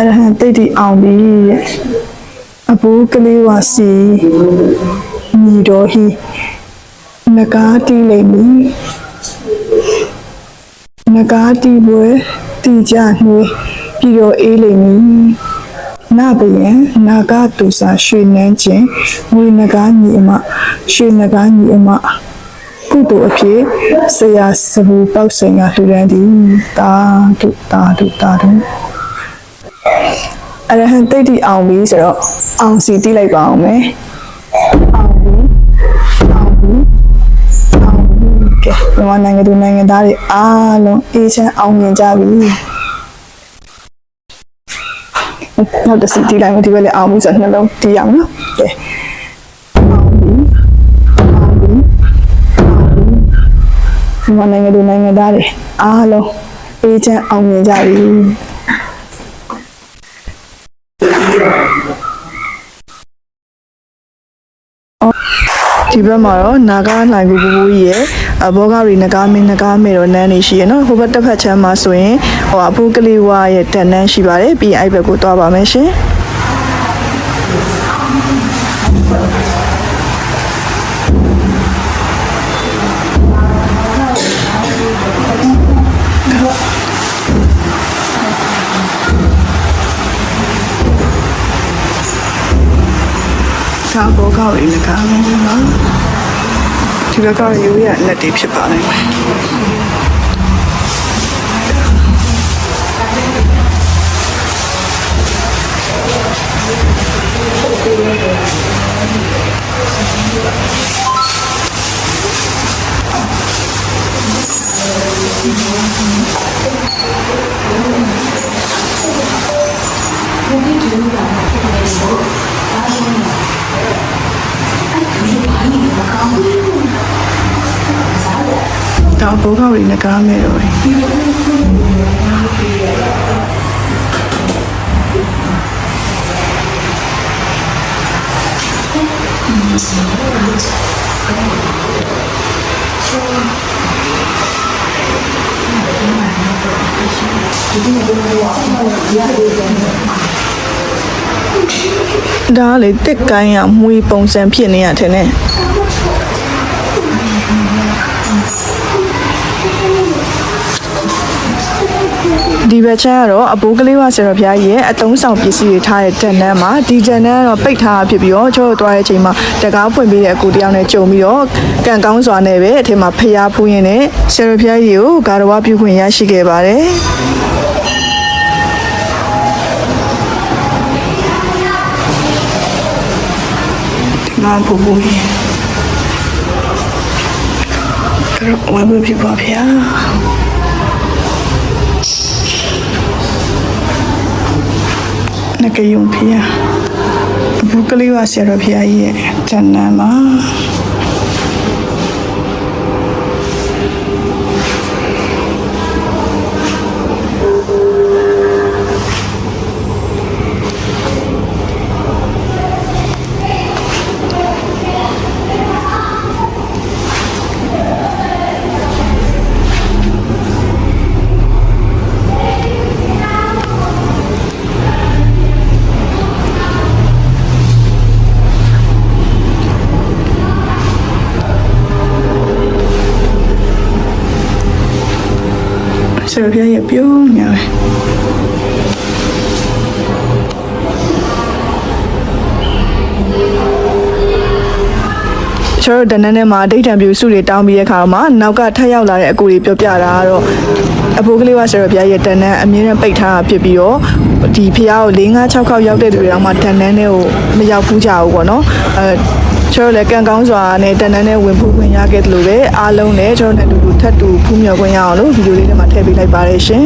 အရဟံတိတ်တီအောင်ပြီတဲ့အဘိုးကလေးဝါစီညီတော်ဟီနဂါတီလိမ့်မည်နဂါတီပွဲတီကြနှွေးပြီးတော့အေးလိမ့်မည်နာဘယံနာဂတုစာရွှေနှန်းချင်းငွေနဂါညီအမရွှေနဂါညီအမကုသိုလ်အဖြစ်ဆရာစဘူပေါက်စိန်ကလှူဒန်းသည်တာတုတာတုတာတု အရဟံတိတ်တိအောင်ပြီဆိုတော့အောင်စီတိလိုက်ပါအောင်မယ်အောင်ပြီအောင်ပြီအောင်ပြီကဲမြန်မာနိုင်ငံသူနိုင်ငံသားတွေအားလုံးအေးချမ်းအောင်မြင်ကြပြီနောက်တစ်စီတိလိုက်မယ်ဒီဘက်လည်းအောင်ပြီဆိုတော့နှလုံးတီးရအောင်နော်ကဲအောင်ပြီအောင်ပြီအောင်ပြီမြန်မာနိုင်ငံသူနိုင်ငံသားတွေအားလုံးအေးချမ်းအောင်မြင်ကြပြီ ဒီဘက်မှာတော့နာဂလှိုင်ကူပူပူကြီးရဲ့အဘောဂရီနဂါမင်းနဂါမေတော့နန်းနေရှိရနော်ဟိုဘက်တစ်ဖက်ချမ်းမှာဆိုရင်ဟိုအဖိုးကလေးဝါရဲ့တန်နန်းရှိပါတယ်ပြီးရင်အဲ့ဘက်ကိုသွားပါမယ်ရှင် ဒါဘောဂရီနဂါမင်းနော်ဒီဘက်ကရိုးရလက်တွေဖြစ်ပါလိမ့်မယ်ဒါ ဘောကောက်ရီနဲ့ကားမယ်တော့ပဲ ဒါကလေတက်ကိုင်းရမွေပုံစံဖြစ်နေရတဲ့နဲ့ဒီဘက်ချမ်းကတော့အဘိုးကလေးဝဆရာတော်ဘုရားကြီးရဲ့အတုံးဆောင်ပစ္စည်းတွေထားတဲ့တက်နန်းမှာဒီတက်နန်းကတော့ပိတ်ထားတာဖြစ်ပြီးတော့ကျွန်တော်တို့သွားတဲ့အချိန်မှာတကားဖွင့်ပေးတဲ့အကူတယောက်နဲ့ကြုံပြီးတော့ကံကောင်းစွာနဲ့ပဲအထင်မှာဖျားဖူးရင်းနဲ့ဆရာတော်ဘုရားကြီးကိုဂါရဝပြုခွင့်ရရှိခဲ့ပါတယ် မှာပူပူကြီးကတော့ဝမ်းပြပါဗျာနကယုံဖျားအဘုကလေးဝဆရာတော်ဖျားကြီးရဲ့ဇဏ္ဏမှာ ဆရာတော်ဖျားရဲ့ပြုံးညာပဲကျွန်တော်တို့တနန်းထဲမှာဒိတ်တံပြူစုတွေတောင်းပြီးတဲ့ခါတော့မှနောက်ကထပ်ရောက်လာတဲ့အကူတွေပြောပြတာကတော့အဖိုးကလေးဝဆရာတော်ဘုရားရဲ့တန်တန်းအမြဲတမ်းပိတ်ထားတာဖြစ်ပြီးတော့ဒီဖះကို၄၅6ခေါက်ရောက်တဲ့သူတွေတော့မှတန်တန်းတွေကိုမရောက်ဘူးကြဘူးပေါ့နော်အဲ ကျွန်တော်လည်းကံကောင်းစွာနဲ့တန်တန်းနဲ့ဝင်ဖူးခွင့်ရခဲ့တယ်လို့ပဲအားလုံးလည်းကျွန်တော်နဲ့အတူတူထပ်တူဖူးမြော်ခွင့်ရအောင်လို့ဗီဒီယိုလေးထဲမှာထည့်ပေးလိုက်ပါတယ်ရှင်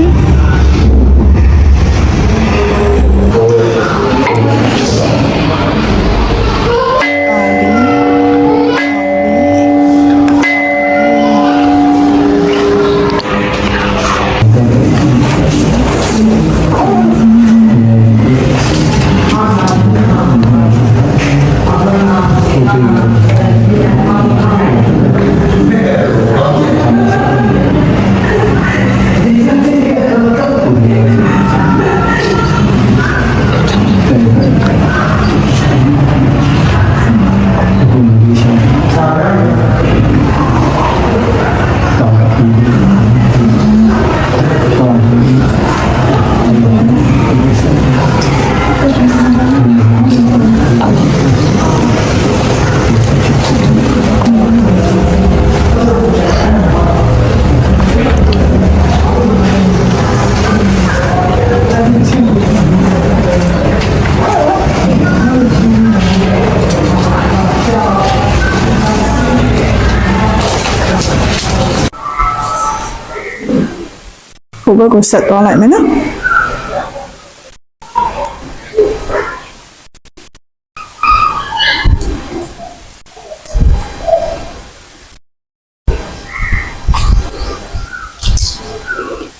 ဘက်ကိုဆက်သွားလိုက်မယ်နော်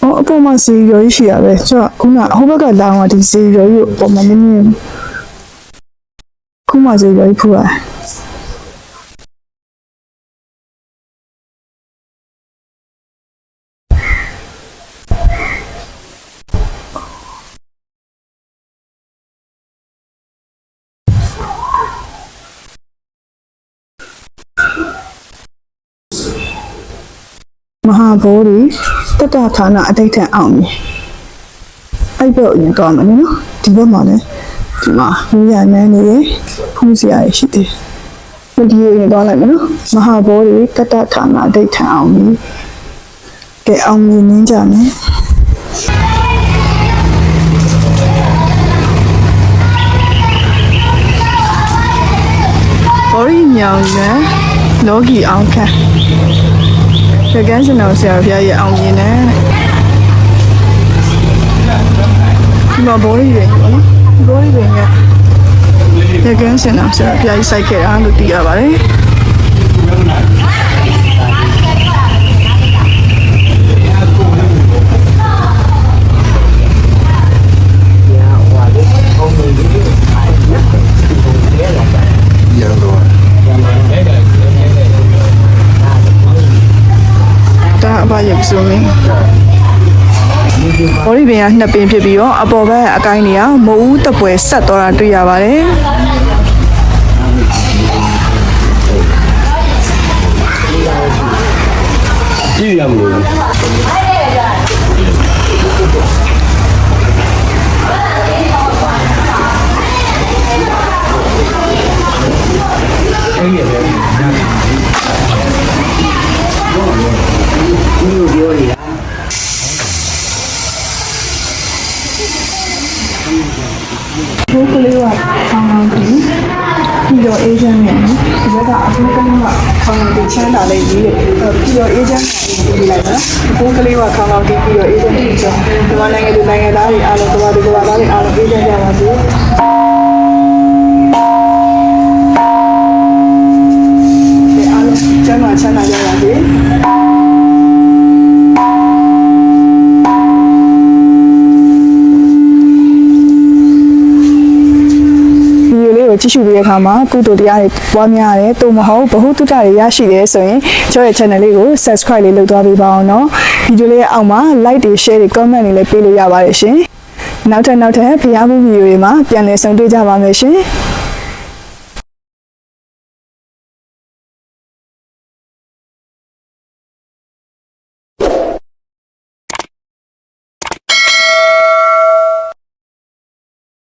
အော်အပေါ်မှာစီရောကြီးရှိရပဲကျွန်တော်ခုနဟိုဘက်ကလာအောင်ဒီစီရောကြီးကိုအပေါ်မှာမင်းမင်းခုမှစီရောကြီးဖူးရတယ် မဟာဘိုးဒီတတဌာနအတိတ်ထန်အောင်ပြီအဲ့ဘက်အရင်တော့မယ်နော်ဒီဘက်မှာလည်းဒီမှာဟူရနန်းနေရဖူးစရာရှိသေးတယ်ဒီလိုရင်တော့လိုက်မယ်နော်မဟာဘိုးဒီတတဌာနအတိတ်ထန်အောင်ပြီကဲအောင်မြင်နေကြမယ်ဘောရီညောင်ရန်လောကီအောင်ခန့် ရကန်းစင်တော်ဆရာဘုရားရဲ့အောင်မြင်တယ်ဒီမှာဘောရီတွေပေါ့နော်ဘောရီတွေကရကန်းစင်တော်ဆရာဘုရားကြီးစိုက်ခဲ့တာလို့သိရပါတယ် အဘရုပ်စုံမင်းဘောရီပင်ကနှစ်ပင်ဖြစ်ပြီးတော့အပေါ်ဘက်အကိုင်းတွေကမုံဦးတပွဲဆက်သွားတာတွေ့ရပါတယ်ကြည့်ရမလို့ ဒီဘက်ကအဖိုးကလေးကခေါင်းကောင်းပြီးချမ်းသာလေးကြီးတဲ့ပြီးတော့အေဂျင့်နဲ့ပြီးလိုက်တာဘိုးကလေးကခေါင်းကောင်းပြီးပြီးတော့အေဂျင့်ပြီးတော့ဒီမှာနိုင်ငံသူနိုင်ငံသားတွေအားလုံးဒီမှာဒီကဘာသားတွေအားလုံးအေဂျင့်ကြပါစေဒီအားလုံးကျမ်းမာချမ်းသာကြပါစေ ကိုကြည့်ရှုပြီးတဲ့အခါမှာကုသိုလ်တရားတွေပွားများရတယ်တိုမဟုတ်ဘ ഹു တုတ္တတွေရရှိတယ်ဆိုရင်ကျွန်တော်ရဲ့ channel လေးကို subscribe လေးလုပ်သွားပေးပါအောင်နော်ဗီဒီယိုလေးရဲ့အောက်မှာ like တွေ share တွေ comment တွေလည်းပေးလို့ရပါတယ်ရှင်နောက်ထပ်နောက်ထပ်ဖျားမှုဗီဒီယိုတွေမှာပြန်လည်ဆုံတွေ့ကြပါမယ်ရှင်